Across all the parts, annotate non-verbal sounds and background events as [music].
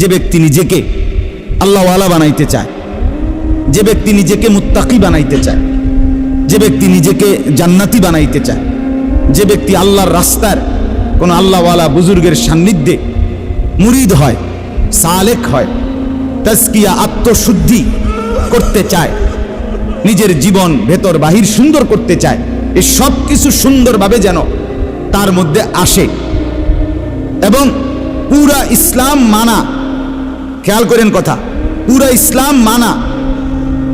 যে ব্যক্তি নিজেকে আল্লাহওয়ালা বানাইতে চায়, যে ব্যক্তি নিজেকে মুত্তাকি বানাইতে চায়, যে ব্যক্তি নিজেকে জান্নাতি বানাইতে চায়, যে ব্যক্তি আল্লাহর রাস্তার কোন আল্লাহওয়ালা বুজুর্গের সান্নিধ্যে মুরিদ হয়, সালেক হয় তাস্কিয়া আত্মশুদ্ধি করতে চায়, নিজের জীবন ভেতর বাহির সুন্দর করতে চায় এই সব কিছু সুন্দরভাবে যেন তার মধ্যে আসে। এবং পুরা ইসলাম মানা খেয়াল করেন কথা। পুরা ইসলাম মানা।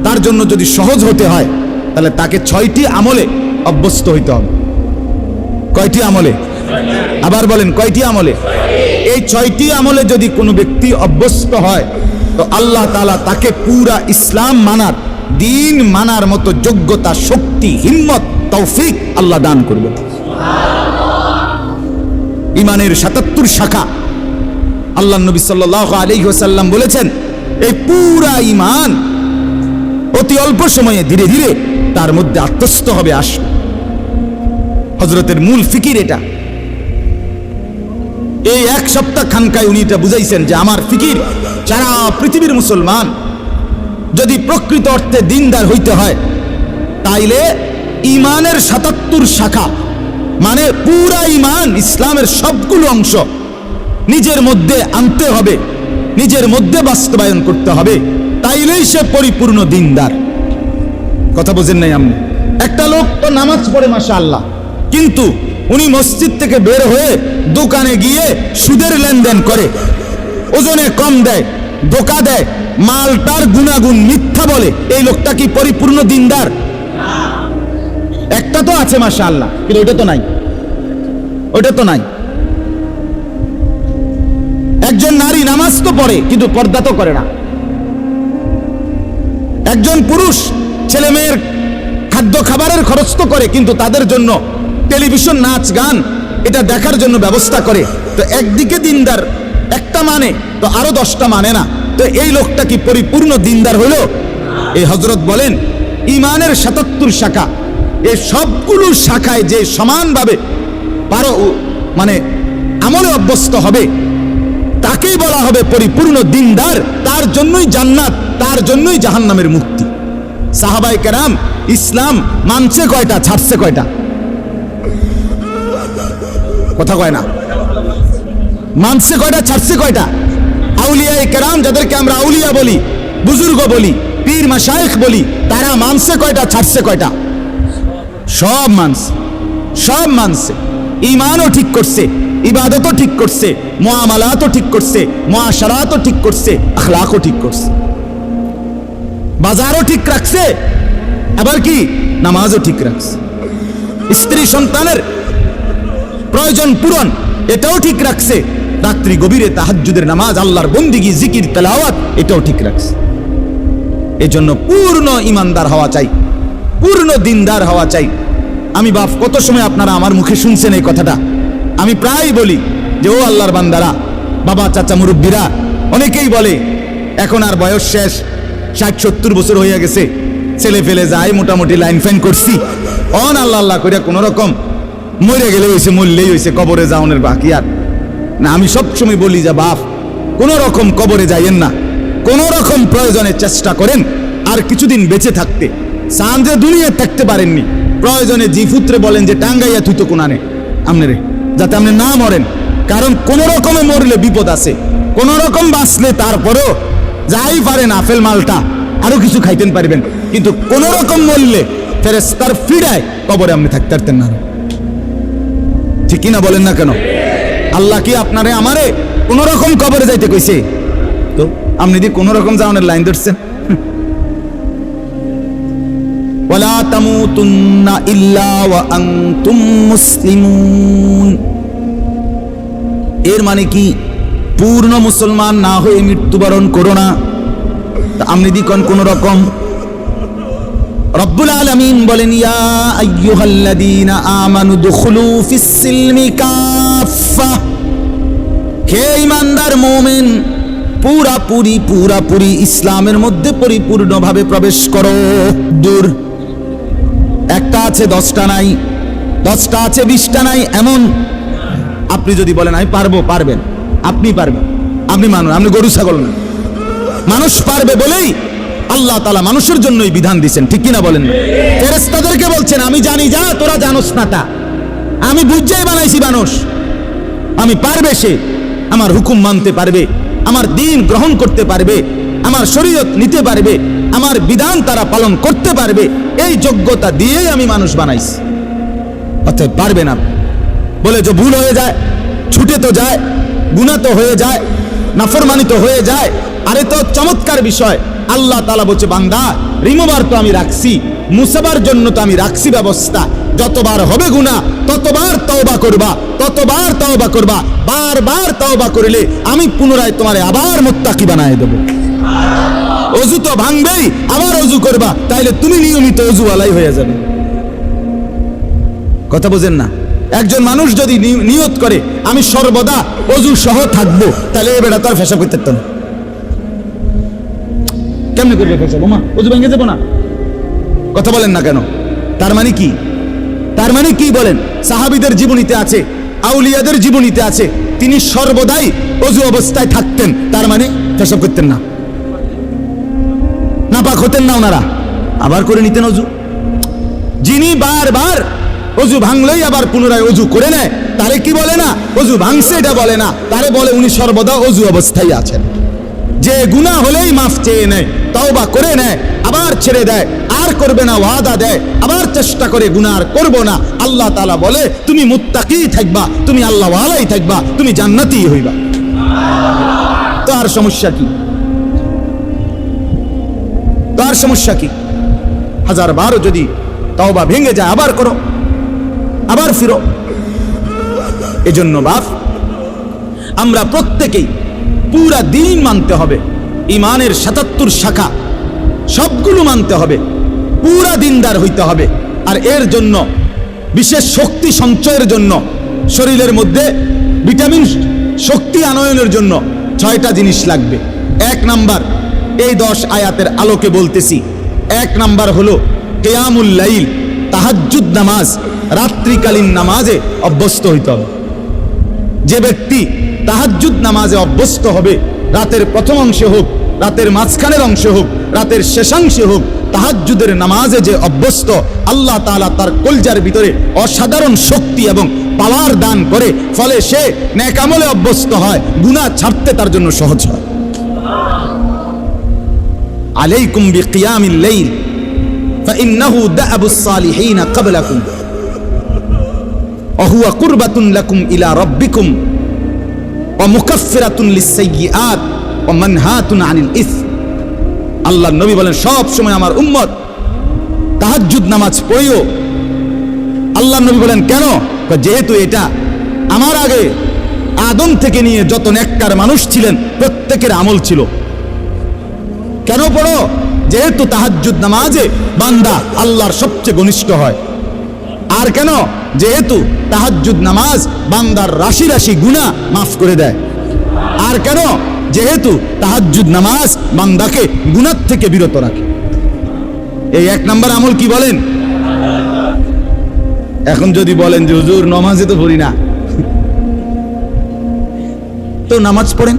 তার জন্য যদি সহজ হতে হয়, তাহলে তাকে ছয়টি আমলে অভ্যস্ত হইতে হবে। কয়টি আমলে? আবার বলেন, কয়টি আমলে? এই ছয়টি আমলে যদি কোনো ব্যক্তি অভ্যস্ত হয়, তো আল্লাহ তালা তাকে পুরা ইসলাম মানার, দিন মানার মতো যোগ্যতা, শক্তি, হিম্মত, তৌফিক আল্লাহ দান করবে ইমানের সাতাত্তর শাখা আল্লাহ নবী সাল্লাহ আলী সাল্লাম বলেছেন, এই পুরা ইমান অতি অল্প সময়ে ধীরে ধীরে তার মধ্যে আত্মস্থ হবে আসবে। হজরতের মূল ফিকির এটা। এই এক সপ্তাহ খানকায় উনি এটা বুঝাইছেন যে আমার ফিকির, যারা পৃথিবীর মুসলমান, যদি প্রকৃত অর্থে দিনদার হইতে হয়, তাইলে ইমানের সাতাত্তর শাখা মানে পুরা ইমান ইসলামের সবগুলো অংশ নিজের মধ্যে আনতে হবে, নিজের মধ্যে বাস্তবায়ন করতে হবে, তাইলেই সে পরিপূর্ণ দিনদার। কথা বোঝেন নাই আপনি একটা লোক তো নামাজ পড়ে মাসা আল্লাহ কিন্তু উনি মসজিদ থেকে বের হয়ে দোকানে গিয়ে সুদের লেনদেন করে, ওজনে কম দেয়, ধোকা দেয় মালটার গুণাগুণ মিথ্যা বলে, এই লোকটা কি পরিপূর্ণ দিনদার? একটা তো আছে মাসা আল্লাহ কিন্তু ওটা তো নাই ওটা তো নাই। একজন নারী নামাজ তো পড়ে, কিন্তু পর্দা তো করে না। একজন পুরুষ ছেলে মেয়ের খাদ্য খাবারের খরচ তো করে, কিন্তু তাদের জন্য টেলিভিশন, নাচ, গান, এটা দেখার জন্য ব্যবস্থা করে। তো একদিকে দিনদার একটা মানে তো আরও দশটা মানে না। তো এই লোকটা কি পরিপূর্ণ দিনদার হলো এই হজরত বলেন ইমানের সাতাত্তর শাখা। এই সবগুলো শাখায় যে সমানভাবে পারো মানে আমলে অভ্যস্ত হবে তাকেই বলা হবে পরিপূর্ণ দিনদার, তার জন্যই জান্নাত, তার জন্যই জাহান্নামের মুক্তি। সাহাবাই কেরাম, ইসলাম মানছে কয়টা, ছাড়ছে কয়টা? কথা কয় না। মানছে কয়টা, ছাড়ছে কয়টা? আউলিয়াই কেরাম যাদেরকে আমরা আউলিয়া বলি, বুজুর্গ বলি, পীর মাসায়েখ বলি, তারা মানছে কয়টা, ছাড়ছে কয়টা? সব মানছে সব মানছে। ইমানও ঠিক করছে। ইবাদতও ঠিক করছে মোয়ামালাতও ঠিক করছে মোয়াশারাতও ঠিক করছে, আখলাকও ঠিক করছে। বাজারও ঠিক রাখছে, আবার কি? নামাজও ঠিক রাখছে। স্ত্রী সন্তানের প্রয়োজন পূরণ, এটাও ঠিক রাখছে। রাত্রি গভীরে তাহাজ্জুদের নামাজ, আল্লাহর বন্দিগি, জিকির, তেলাওয়াত, এটাও ঠিক রাখছে। এজন্য পূর্ণ ইমানদার হওয়া চাই, পূর্ণ দিনদার হওয়া চাই। আমি বাপ, কত সময় আপনারা আমার মুখে শুনছেন এই কথাটা? আমি প্রায় বলি যে, ও আল্লাহর বান্দারা, বাবা, চাচা, মুরব্বীরা, অনেকেই বলে, এখন আর বয়স শেষ, ষাট, সত্তর বছর হইয়া গেছে, ছেলে ফেলে যায় মোটামুটি লাইন ফাইন করছি। অন আল্লাহ আল্লাহ করে কোনো রকম মরে গেলে হয়েছে মরলেই হয়েছে কবরে যাওনের বাকি আর। না, আমি সবসময় বলি যে, বাপ, কোনো রকম কবরে যাইয়েন না। কোনো রকম প্রয়োজনে চেষ্টা করেন, আর কিছুদিন বেঁচে থাকতে। সান্দ্রে দুনিয়া থাকতে পারেননি। প্রয়োজনে জিফুত্রে বলেন যে, টাঙ্গাইয়া তুই তো কোনানে। আমনে রে। যাতে আপনি না মরেন। কারণ কোন রকমে মরলে বিপদ আছে। কোন রকম বাঁচলে তারপরেও যাই পারেন আপেল মালটা, আরও কিছু খাইতেন পারবেন। কিন্তু কোন রকম মরলে ফেরেস্তার ফিরায় কবরে আপনি থাকতে পারতেন না। ঠিক কিনা বলেন না কেন? আল্লাহ কি আপনারে আমারে কোন রকম কবরে যাইতে কইছে? তো আপনি দি কোন রকম যাওয়ানের লাইন ধরছেন। ওয়ালা তামুতুন্না ইল্লা ওয়া আনতুম মুসলিমুন। এর মানে কি? পূর্ণ মুসলমান না হয়ে মৃত্যুবরণ করো না। আপনি দি কোন রকম। রব্বুল বলেন পুরাপুরি পুরাপুরি ইসলামের মধ্যে পরিপূর্ণভাবে প্রবেশ করো। দূর। একটা আছে দশটা নাই, দশটা আছে বিশটা নাই, এমন আপনি যদি বলেন, আমি পারব, পারবেন। আপনি পারবেন। আপনি মানুষ, আপনি গরু, ছাগল না। মানুষ পারবে বলেই আল্লাহ তালা মানুষের জন্যই বিধান দিচ্ছেন ঠিক কিনা বলেন? ফেরেস্তাদেরকে বলছেন, আমি জানি, যা, তোরা জানোস না তা। আমি বুঝাই বানাইছি মানুষ। আমি পারবে সে। আমার হুকুম মানতে পারবে। আমার দিন গ্রহণ করতে পারবে। আমার শরীয়ত নিতে পারবে। আমার বিধান তারা পালন করতে পারবে। এই যোগ্যতা দিয়েই আমি মানুষ বানাইছি। অতএব পারবে না বলে যে ভুল হয়ে যায়, ছুটে তো যায়, গুণা তো হয়ে যায় নাফরমানিত হয়ে যায়। আরে তো চমৎকার বিষয়। আল্লাহ তালা বলছে, বান্দা রিমোবার তো আমি রাখছি, মুসাবার জন্য তো আমি রাখছি ব্যবস্থা। যতবার হবে গুণা, ততবার তওবা করবা, ততবার তওবা করবা, বারবার তওবা করিলে আমি পুনরায় তোমারে আবার মুত্তাকি বানায় দেবো। অজু তো ভাঙবেই, আবার অজু করবা, তাইলে তুমি নিয়মিত অজুওয়ালাই হয়ে যাবে। কথা বোঝেন না? একজন মানুষ যদি নিয়ত করে, আমি সর্বদা অজু সহ থাকব, তাহলে এ বেটা তার ফেসা করতে পারতো না। কেমনে করবে ফেসা বোমা অজু ভেঙে যাব না। কথা বলেন না কেন? তার মানে কি? তার মানে কি বলেন? সাহাবিদের জীবনীতে আছে, আউলিয়াদের জীবনীতে আছে, তিনি সর্বদাই অজু অবস্থায় থাকতেন, তার মানে ফেসব করতেন না। নাপাক হতেন না ওনারা। আবার করে নিতেন অজু। যিনি বারবার অজু ভাঙলেই আবার পুনরায় অজু করে নেয়। তারে কি বলে না? অজু ভাঙছে এটা বলে না। তারে বলে উনি সর্বদা অজু অবস্থায় আছেন। যে গুনাহ হলেই মাফ চেয়ে নেয়, তওবা করে নেয়, আবার ছেড়ে দেয়, আর করবে না, ওয়াদা দেয়, আবার চেষ্টা করে গুনাহ আর করব না। আল্লাহ তালা বলে, তুমি মুত্তাকি থাকবা, তুমি আল্লাহ ওয়ালাই থাকবা, তুমি জান্নাতি হইবা। তো আর সমস্যা কি? তো আর সমস্যা কি? হাজার বারো যদি তওবা ভেঙে যায়, আবার করো। আবার ফিরো। এজন্য বাপ, আমরা প্রত্যেকেই পুরা দিন মানতে হবে। ইমানের সাতাত্তর শাখা, সবগুলো মানতে হবে। পুরা দিনদার হইতে হবে। আর এর জন্য, বিশেষ শক্তি সঞ্চয়ের জন্য, শরীরের মধ্যে ভিটামিন শক্তি আনয়নের জন্য ছয়টা জিনিস লাগবে। এক নাম্বার, এই দশ আয়াতের আলোকে বলতেছি। এক নাম্বার হলো, কেয়ামুল লাইল, তাহাজ্জুদ নামাজ। রাত্রিকালীন নামাজে অভ্যস্ত হইতে হবে যে ব্যক্তি তাহাজ্জুদ নামাজে অভ্যস্ত হবে রাতের প্রথম অংশে হোক রাতের মাঝখানের অংশে হোক রাতের শেষাংশে হোক তাহাজ্জুদের নামাজে যে অভ্যস্ত আল্লাহ তাআলা তার কলজার ভিতরে অসাধারণ শক্তি এবং পাওয়ার দান করে ফলে সে ন্যাকামলে অভ্যস্ত হয় গুনাহ ছাড়তে তার জন্য সহজ হয় আলাইকুম বিকিয়ামিল লাইল فإنه دأب الصالحين قبلكم অহুয়া কুরবাতুন লাকুম ইলা রব্বিকুম অমুকাফিরাতুন লিসাইয়িআত অমানহাতুন আনিল ইস। আল্লাহ নবী বলেন, সব সময় আমার উম্মত, তাহাজ্জুদ নামাজ পড়িও। আল্লাহ নবী বলেন, কেন? যেহেতু এটা আমার আগে আদম থেকে নিয়ে যত নেককার মানুষ ছিলেন, প্রত্যেকের আমল ছিল। কেন পড়ো? যেহেতু তাহাজ্জুদ নামাজে বান্দা আল্লাহর সবচেয়ে ঘনিষ্ঠ হয়। আর কেন? যেহেতু তাহাজ্জুদ নামাজ বান্দার রাশি রাশি গুণা মাফ করে দেয়। আর কেন? যেহেতু তাহাজ্জুদ নামাজ বান্দাকে গুনার থেকে বিরত রাখে। এই এক নাম্বার আমল কি বলেন? এখন যদি বলেন যে, হুজুর, নমাজে তো পড়ি না। তো নামাজ পড়েন।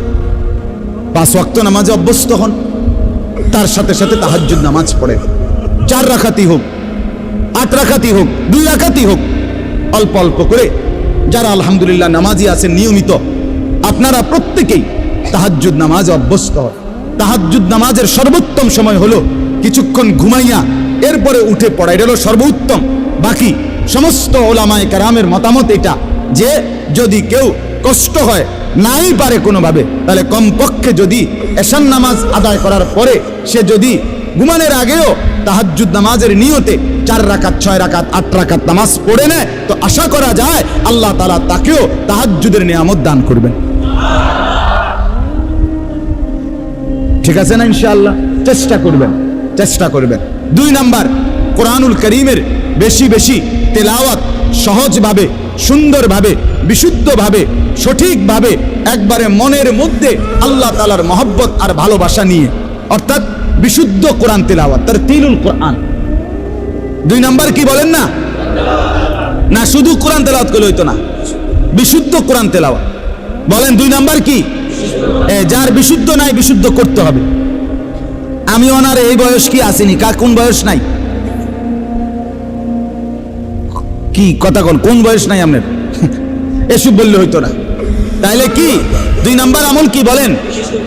পাঁচ ওয়াক্ত নামাজে অভ্যস্ত হন। তার সাথে সাথে তাহাজ্জুদ নামাজ পড়েন। চার রাখাতি হোক, আট রাখাতি হোক, দুই রাখাতি হোক অল্প অল্প করে, যারা আলহামদুলিল্লাহ নামাজি আছেন নিয়মিত, আপনারা প্রত্যেকেই তাহাজ্জুদ নামাজ অভ্যস্ত। হন তাহাজ্জুদ নামাজের সর্বোত্তম সময় হলো কিছুক্ষণ ঘুমাইয়া, এরপরে উঠে পড়া। এটা হলো সর্বোত্তম। বাকি সমস্ত ওলামায় কারামের মতামত এটা যে, যদি কেউ কষ্ট হয়, নাই পারে কোনোভাবে, তাহলে কমপক্ষে যদি এশান নামাজ আদায় করার পরে সে যদি ঘুমানোর আগেও তাহাজ্জুদ নামাজের নিয়তে চার রাকাত, ছয় রাকাত, আট রাকাত নামাজ পড়ে নেয়। তো আশা করা যায় আল্লাহ তালা তাকেও তাহাজ্জুদের নিয়ামত দান করবেন। ঠিক আছে না ইনশাআল্লাহ? চেষ্টা করবেন চেষ্টা করবেন। দুই নাম্বার, কোরআনুল করিমের বেশি বেশি তেলাওয়াত সহজভাবে, সুন্দরভাবে, বিশুদ্ধভাবে, সঠিকভাবে একবারে মনের মধ্যে আল্লাহ তালার মহব্বত আর ভালোবাসা নিয়ে। অর্থাৎ বিশুদ্ধ কোরআন তেলাওয়াত তার তিলুল কোরআন। দুই নাম্বার কি বলেন না? না, শুধু কোরআন তেলাওয়াত করলে হইতো না। বিশুদ্ধ কোরআন তেলাওয়াত। বলেন দুই নাম্বার কি? যার বিশুদ্ধ নাই, বিশুদ্ধ করতে হবে। আমি ওনার এই বয়স কি আসেনি? কার কোন বয়স নাই? কি কথা কন, কোন বয়স নাই আপনার? [laughs] এসব বললে হইতো না। তাইলে কি? দুই নাম্বার আমল কি বলেন?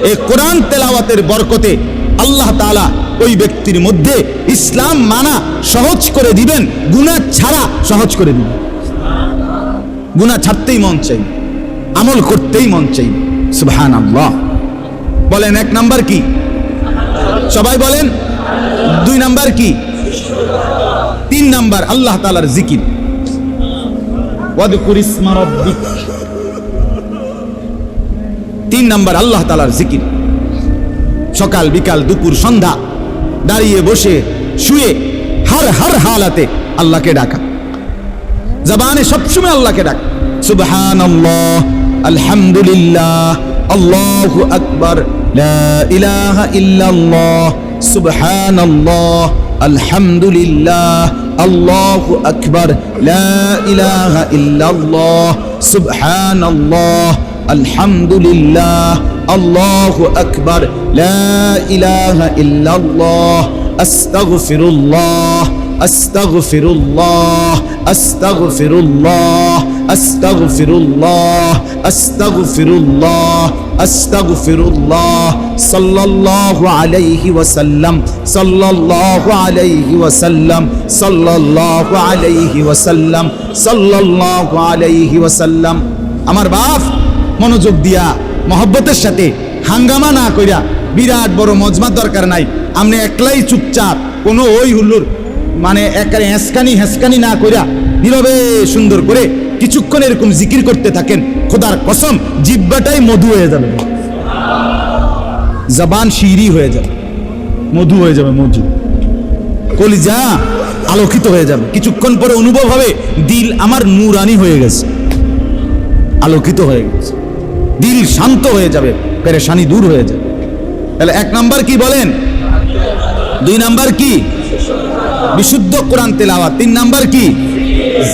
এই কোরআন তেলাওয়াতের বরকতে আল্লাহ তাআলা ওই ব্যক্তির মধ্যে ইসলাম মানা সহজ করে দিবেন, গুনাহ ছাড়া সহজ করে দিবেন। গুনাহ ছাড়তেই মন চাই, আমল করতেই মন চাই। সুবহানাল্লাহ। বলেন, এক নাম্বার কি? সবাই বলেন, দুই নাম্বার কি? তিন নাম্বার আল্লাহ তালার জিকির। তিন নাম্বার আল্লাহ তালার জিকির। সকাল, বিকাল, দুপুর, সন্ধ্যা। দাঁড়িয়ে বসে, শুয়ে, হর হর হালাতে আল্লাহকে ডাকা। জবানে সবসময় আল্লাহকে ডাক। সুবহানাল্লাহ, আলহামদুলিল্লাহ, আল্লাহু আকবার, লা ইলাহা ইল্লাল্লাহ, সুবহানাল্লাহ, আলহামদুলিল্লাহ, আল্লাহু আকবার, লা ইলাহা ইল্লাল্লাহ, সুবহানাল্লাহ, আলহামদুলিল্লাহ আল্লাহ আকবার আস্তাগফিরুল্লাহ আস্তাগফিরুল্লাহ আস্তাগফিরুল্লাহ আস্তাগফিরুল্লাহ আস্তাগফিরুল্লাহ আস্তাগফিরুল্লাহ, সাল্লাল্লাহু আলাইহি ওয়াসাল্লাম, সাল্লাল্লাহু আলাইহি ওয়াসাল্লাম, সাল্লাল্লাহু আলাইহি ওয়াসাল্লাম, সাল্লাল্লাহু আলাইহি ওয়াসাল্লাম। আমার বাপ মনোযোগ দিয়া মহব্বতের সাথে হাঙ্গামা না কইরা বিরাট বড় মজমার দরকার নাই। আপনি একলাই চুপচাপ কোনো ওই হুল্লুর মানে একারে হেসকানি হেসকানি না কইরা নীরবে সুন্দর করে কিছুক্ষণ এরকম জিকির করতে থাকেন। খোদার কসম, জিব্বাটাই মধু হয়ে যাবে। জবান শিরি হয়ে যাবে। মধু হয়ে যাবে, মধু। কলিজা আলোকিত হয়ে যাবে। কিছুক্ষণ পরে অনুভব হবে, দিল আমার নুরানি হয়ে গেছে। আলোকিত হয়ে গেছে। দিল শান্ত হয়ে যাবে, পেরেশানি দূর হয়ে যাবে। তাহলে এক নাম্বার কি বলেন? দুই নাম্বার কি? বিশুদ্ধ কোরআন তেলাওয়াত। তিন নাম্বার কি?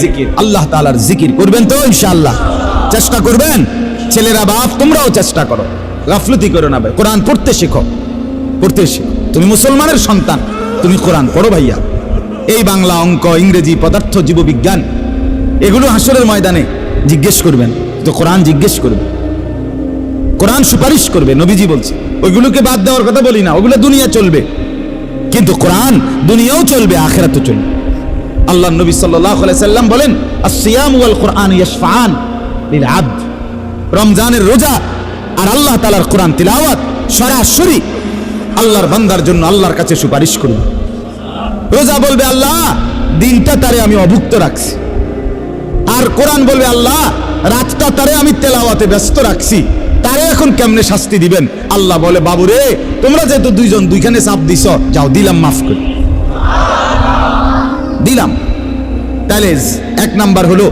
জিকির। আল্লাহ তালার জিকির। করবেন তো ইনশাআল্লাহ। চেষ্টা করবেন? ছেলেরা বাপ, তোমরাও চেষ্টা করো। গাফলতি করো না ভাই। কোরআন পড়তে শেখো। পড়তে শেখো। তুমি মুসলমানের সন্তান। তুমি কোরআন পড়ো ভাইয়া। এই বাংলা অঙ্ক, ইংরেজি, পদার্থ, জীববিজ্ঞান, এগুলো হাসরের ময়দানে জিজ্ঞেস করবেন। তো কোরআন জিজ্ঞেস করবে। কোরআন সুপারিশ করবে, নবীজি বলছে। ওইগুলোকে বাদ দেওয়ার কথা বলি না, ওগুলো দুনিয়া চলবে। কিন্তু কোরআন দুনিয়াও চলবে, আখেরাতও চলবে। আল্লাহ নবী সাল্লাম বলেন কোরআন রমজানের রোজা আর আল্লাহ তালার কোরআন তিলাওয়াত সরাসরি আল্লাহর বান্দার জন্য আল্লাহর কাছে সুপারিশ করবে। রোজা বলবে, আল্লাহ, দিনটা তারে আমি অভুক্ত রাখছি। আর কোরআন বলবে, আল্লাহ, রাতটা তারে আমি তেলাওয়াতে ব্যস্ত রাখছি। তারে এখন কেমনে শাস্তি দিবেন? আল্লাহ বলে বাবু রে তোমরা যেহেতু দুইজন, দুইখানে চাপ দিছ, যাও, দিলাম, মাফ করে। দিলাম। তাহলে এক নাম্বার হলো,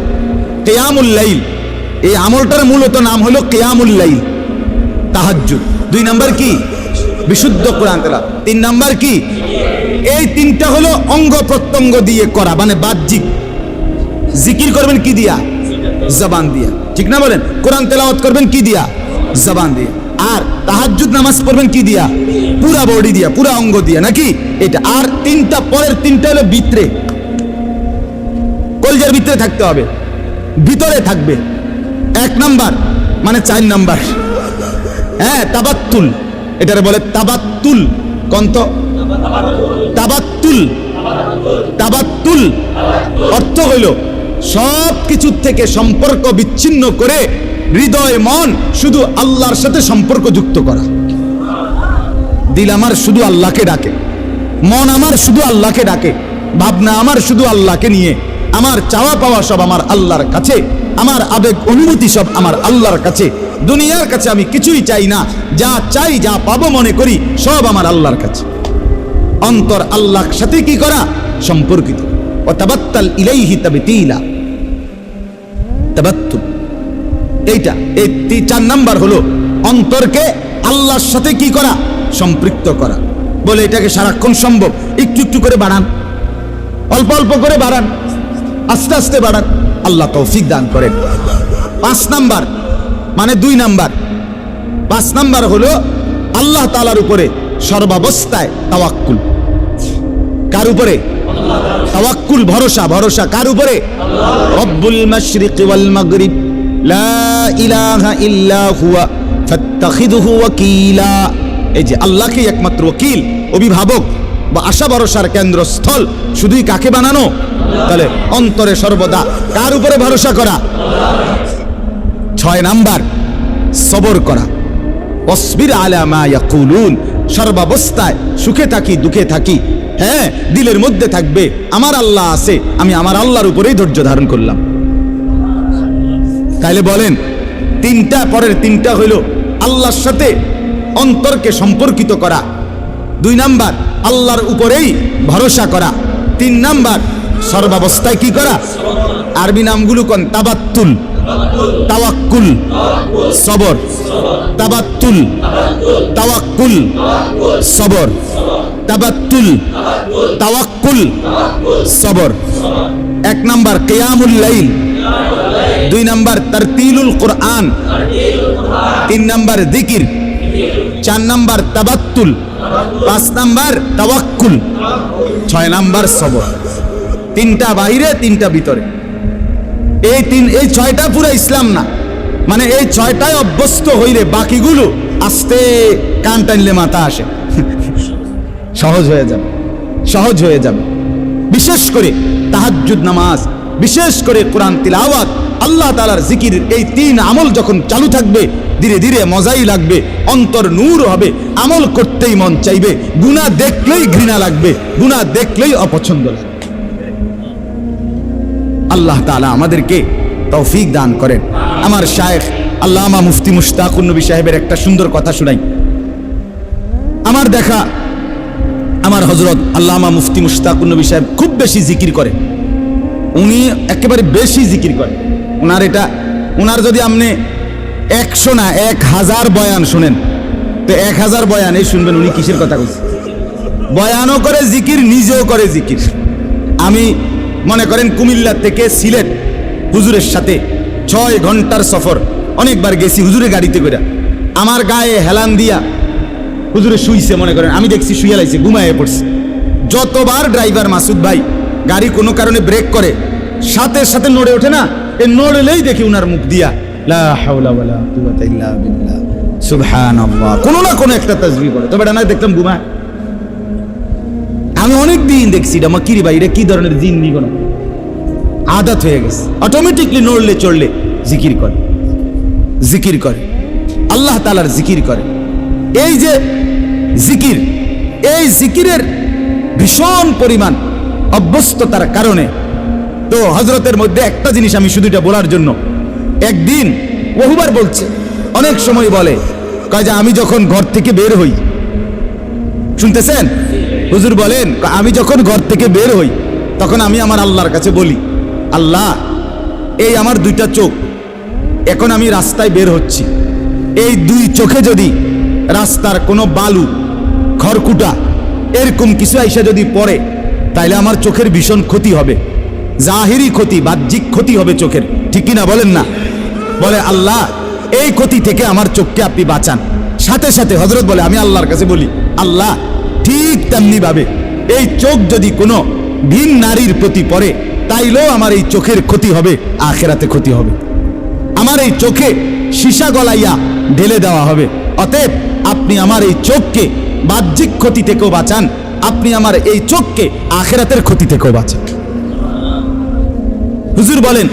কেয়ামুল লাইল। এই আমলটার মূলত নাম হলো কেয়ামুল লাইল, তাহাজ্জুদ। দুই নাম্বার কি? বিশুদ্ধ কোরআন তেলা তিন নাম্বার কি? এই তিনটা হলো অঙ্গ প্রত্যঙ্গ দিয়ে করা মানে বাহ্যিক। জিকির করবেন কি দিয়া? জবান দিয়া। ঠিক না বলেন? কোরআন তেলাওয়াত করবেন কি দিয়া? জবান দিয়ে। আর তাহাজ্জুদ নামাজ পড়বেন কি দিয়া? পুরা বডি দিয়া, পুরা অঙ্গ দিয়া, নাকি? এটা আর তিনটা, পরের তিনটা হলো ভিতরে। কলজার ভিতরে থাকতে হবে। ভিতরে থাকবে। এক নাম্বার মানে চার নাম্বার। হ্যাঁ তাবাত্তুল। এটারে বলে তাবাত্তুল। কন্ত তাবাত্তুল। তাবাত্তুল। অর্থ হইল সব কিছুর থেকে সম্পর্ক বিচ্ছিন্ন করে হৃদয়, মন শুধু আল্লাহর সাথে সম্পর্ক যুক্ত করা। দিল আমার শুধু আল্লাহকে ডাকে, মন আমার শুধু আল্লাহকে ডাকে, ভাবনা আমার শুধু আল্লাহকে নিয়ে, আমার চাওয়া পাওয়া সব আমার আল্লাহর কাছে, আমার আবেগ অনুভূতি সব আমার আল্লাহর কাছে, দুনিয়ার কাছে আমি কিছুই চাই না, যা চাই, যা পাবো মনে করি, সব আমার আল্লাহর কাছে। অন্তর আল্লাহর সাথে কি করা? সম্পর্কিত। ও তাবাত্তাল ইলাইহি তাবতিলা। তাবাত্তুল। এইটা এই চার নাম্বার হলো অন্তরকে আল্লাহর সাথে কি করা? সম্পৃক্ত করা। বলে এটাকে সারাক্ষণ সম্ভব। একটু একটু করে বাড়ান। অল্প অল্প করে বাড়ান। আস্তে আস্তে বাড়ান। আল্লাহ তৌফিক দান করেন। পাঁচ নাম্বার মানে দুই নাম্বার। পাঁচ নাম্বার হলো আল্লাহ তালার উপরে সর্বাবস্থায় তাওয়াক্কুল। কার উপরে? তাওয়াক্কুল ভরসা। ভরসা কার উপরে। রব্বুল মাশরিক ওয়াল মাগরিব। লা ইলাহা ইল্লা হুয়া এই যে আল্লাহকে একমাত্র ওকিল, অভিভাবক বা আশা ভরসার কেন্দ্রস্থল, শুধুই কাকে বানানো? তাহলে অন্তরে সর্বদা কার উপরে ভরসা করা? ছয় নাম্বার, সবর করা। অসবির আলা মা ইয়াকুলুন, সর্বাবস্থায় সুখে থাকি, দুঃখে থাকি। হ্যাঁ দিলের মধ্যে থাকবে, আমার আল্লাহ আছে, আমি আমার আল্লাহর উপরেই ধৈর্য ধারণ করলাম। তাইলে বলেন, তিনটা পরের তিনটা হইল আল্লাহর সাথে অন্তরকে সম্পর্কিত করা। দুই নাম্বার, আল্লাহর উপরেই ভরসা করা। তিন নাম্বার, সর্বাবস্থায় কি করা? আরবি নামগুলো কোন? তাবাত্তুল। তাওয়াক্কুল। সবর। তাবাত্তুল। তাওয়াক্কুল। সবর। তাবাত্তুল। তাওয়াক্কুল। সবর। এক নাম্বার, কিয়ামুল লাইল। দুই নাম্বার তারতিলুল কোরআন। তিন নাম্বার দিকির চার নাম্বার তাবাত্তুল। পাঁচ নাম্বার তাওয়াক্কুল। ছয় নাম্বার সবর। তিনটা বাইরে তিনটা ভিতরে। এই তিন, এই ছয়টা পুরো ইসলাম না। মানে এই ছয়টায় অভ্যস্ত হইলে বাকিগুলো আস্তে কান টানলে মাথা আসে। সহজ হয়ে যাবে। সহজ হয়ে যাবে। বিশেষ করে তাহাজ্জুদ নামাজ। বিশেষ করে কোরআন তিলাওয়াত, আল্লাহ তালার জিকির, এই তিন আমল যখন চালু থাকবে, ধীরে ধীরে মজাই লাগবে, অন্তর নূর হবে, আমল করতেই মন চাইবে, গুণা দেখলেই ঘৃণা লাগবে, গুণা দেখলেই অপছন্দ লাগবে। আল্লাহ তাআলা আমাদেরকে তৌফিক দান করেন। আমার শায়েখ আল্লামা মুফতি মুশতাকুন নবী সাহেবের একটা সুন্দর কথা শুনাই। আমার দেখা, আমার হজরত আল্লামা মুফতি মুশতাকুন নবী সাহেব খুব বেশি জিকির করে। উনি একেবারে বেশি জিকির করে ওনার এটা ওনার যদি আপনি একশো না, এক হাজার বয়ান শুনেন, তো এক হাজার বয়ান, এই শুনবেন উনি কিসের কথা কইছে? বয়ানও করে জিকির, নিজেও করে জিকির। আমি মনে করেন কুমিল্লা থেকে সিলেট হুজুরের সাথে ছয় ঘণ্টার সফর, অনেকবার গেছি হুজুরের গাড়িতে করে আমার গায়ে হেলান দিয়া হুজুরে শুইছে মনে করেন, আমি দেখছি শুয়ে লাইছে ঘুমায়ে পড়ছে। যতবার ড্রাইভার মাসুদ ভাই গাড়ি কোনো কারণে ব্রেক করে, সাথে সাথে নড়ে ওঠে না, এ নড়লেই দেখি উনার মুখ দিয়া কোনো না কোনো একটা তাসবিহ করে তবে না দেখলাম ঘুমায় আমি অনেক দিন দেখছি এটা মাকিরি ভাই, এটা কি ধরনের দিন নিগণ আদাত হয়ে গেছে। অটোমেটিকলি নড়লে, চড়লে জিকির করে। জিকির করে। আল্লাহ তালার জিকির করে। এই যে জিকির, এই জিকিরের ভীষণ পরিমাণ অভ্যস্ততার কারণে। তো হজরতের মধ্যে একটা জিনিস আমি শুধু এটা বলার জন্য। একদিন বহুবার বলছে, অনেক সময় বলে, কয় যে আমি যখন ঘর থেকে বের হই, শুনতেছেন? হুজুর বলেন আমি যখন ঘর থেকে বের হই, তখন আমি আমার আল্লাহর কাছে বলি, আল্লাহ, এই আমার দুইটা চোখ, এখন আমি রাস্তায় বের হচ্ছি। এই দুই চোখে যদি রাস্তার কোনো বালু, খড়কুটা, এরকম কিছু আইসা যদি পড়ে তাইলে আমার চোখের ভীষণ ক্ষতি হবে। জাহিরি ক্ষতি, বাহ্যিক ক্ষতি হবে চোখের। ঠিক কিনা বলেন না? বলে, আল্লাহ, এই ক্ষতি থেকে আমার চোখকে আপনি বাঁচান। সাথে সাথে হজরত বলে, আমি আল্লাহর কাছে বলি, আল্লাহ, ঠিক তেমনি ভাবে এই চোখ যদি কোনো ভিন নারীর প্রতি পড়ে, তাইলেও আমার এই চোখের ক্ষতি হবে, আখেরাতে ক্ষতি হবে। আমার এই চোখে সীসা গলাইয়া ঢেলে দেওয়া হবে। অতএব আপনি আমার এই চোখকে বাহ্যিক ক্ষতি থেকেও বাঁচান আপনি আমার এই চোখকে আখেরাতের ক্ষতি থেকেও বাঁচান হুজুর বলেন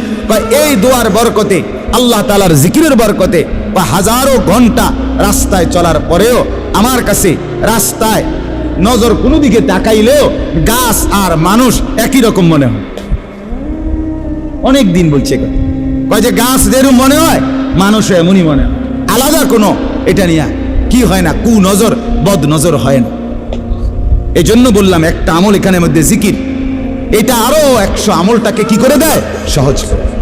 এই দোয়ার বরকতে, আল্লাহ তালার জিকিরের বরকতে, বা হাজারো ঘণ্টা রাস্তায় চলার পরেও আমার কাছে রাস্তায় নজর কোনো দিকে তাকাইলেও গাছ আর মানুষ একই রকম মনে হয়। অনেক দিন বলছে কয় যে গাছ যেরকম মনে হয় মানুষ এমনই মনে হয়। আলাদা কোনো, এটা নিয়ে কি হয় না, কু নজর, বদ নজর হয় না। এই জন্য বললাম, একটা আমল এখানে মধ্যে জিকির। এটা আরও একশো আমলটাকে কি করে দেয়? সহজ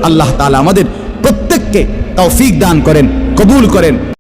আল্লাহ তালা আমাদের প্রত্যেককে তৌফিক দান করেন, কবুল করেন।